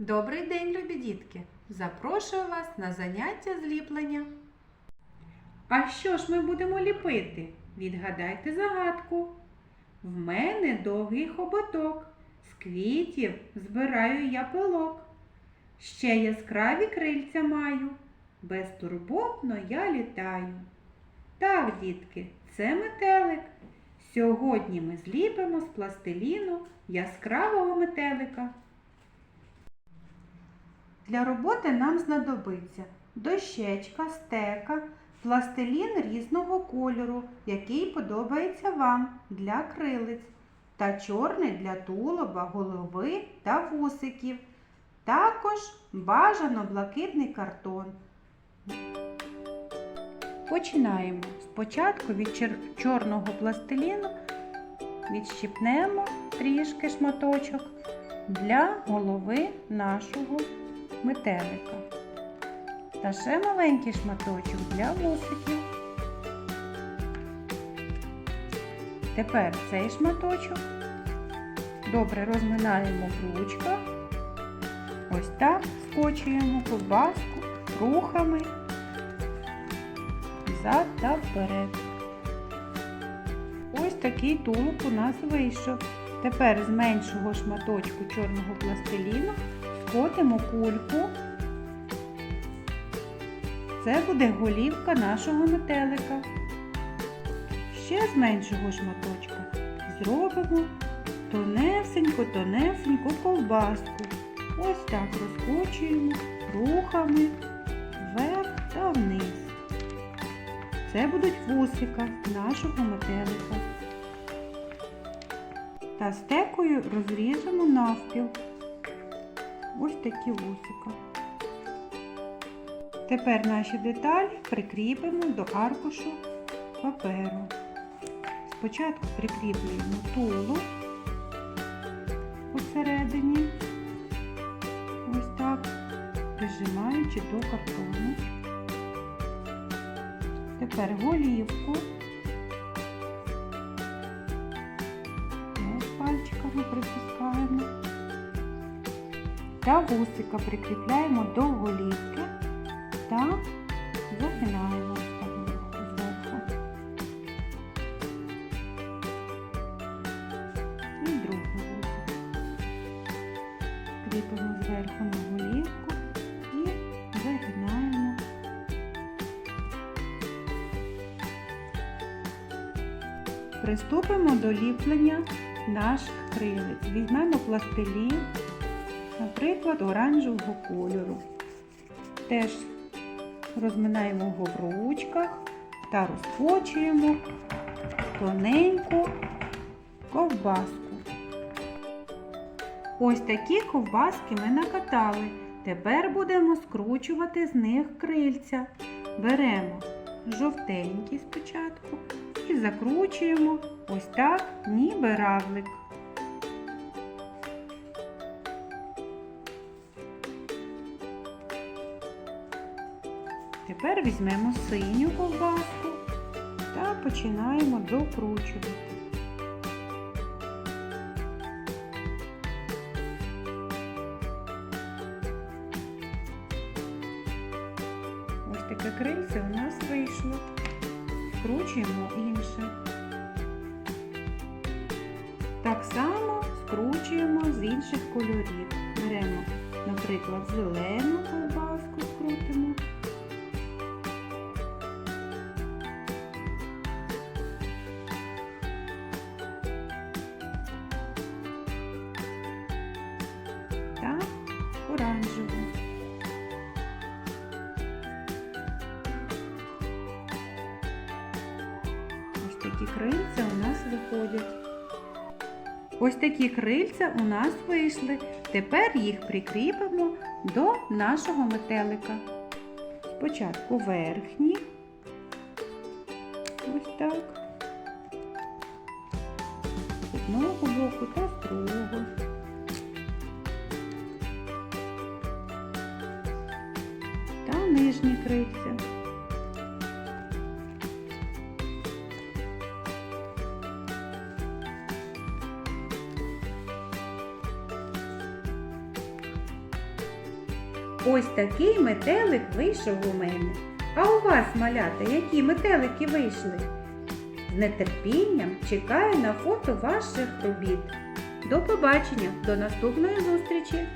Добрий день, любі дітки! Запрошую вас на заняття зліплення. А що ж ми будемо ліпити? Відгадайте загадку. В мене довгий хоботок, з квітів збираю я пилок. Ще яскраві крильця маю, безтурботно я літаю. Так, дітки, це метелик. Сьогодні ми зліпимо з пластиліну яскравого метелика. Для роботи нам знадобиться дощечка, стека, пластилін різного кольору, який подобається вам для крилиць, та чорний для тулоба, голови та вусиків. Також бажано блакитний картон. Починаємо. Спочатку від чорного пластиліну відщипнемо трішки шматочок для голови нашого метелика. Та ще маленький шматочок для вусиків. Тепер цей шматочок добре розминаємо в ручках. Ось так скочуємо ковбаску рухами взад та вперед. Ось такий тулуб у нас вийшов. Тепер з меншого шматочку чорного пластиліну скотимо кульку. Це буде голівка нашого метелика. Ще з меншого шматочка зробимо тонесеньку-тонесеньку ковбаску. Ось так розкочуємо рухами вверх та вниз. Це будуть вусика нашого метелика. Та стекою розріжемо навпіл. Ось такі вусика. Тепер наші деталі прикріпимо до аркушу паперу. Спочатку прикріплюємо тулу посередині, ось так, прижимаючи до картону. Тепер голівку. Пальчиками притискаємо. Та вусика прикріпляємо до голівки та загинаємо зверху. І другий вусик. Кріпимо зверху на голівку і загинаємо. Приступимо до ліплення наших крилиць. Візьмемо пластилін, наприклад, оранжевого кольору. Теж розминаємо його в ручках та розкочуємо тоненьку ковбаску. Ось такі ковбаски ми накатали. Тепер будемо скручувати з них крильця. Беремо жовтенький спочатку і закручуємо ось так, ніби равлик. Тепер візьмемо синю ковбаску та починаємо докручувати. Ось таке крильце у нас вийшло. Скручуємо інше. Так само скручуємо з інших кольорів. Беремо, наприклад, зелену ковбаску скрутимо. Такі крильця у нас виходять. Ось такі крильця у нас вийшли. Тепер їх прикріпимо до нашого метелика. Спочатку верхні. Ось так. З одного боку та з другого. Та нижні крильця. Ось такий метелик вийшов у мене. А у вас, малята, які метелики вийшли? З нетерпінням чекаю на фото ваших робіт. До побачення, до наступної зустрічі!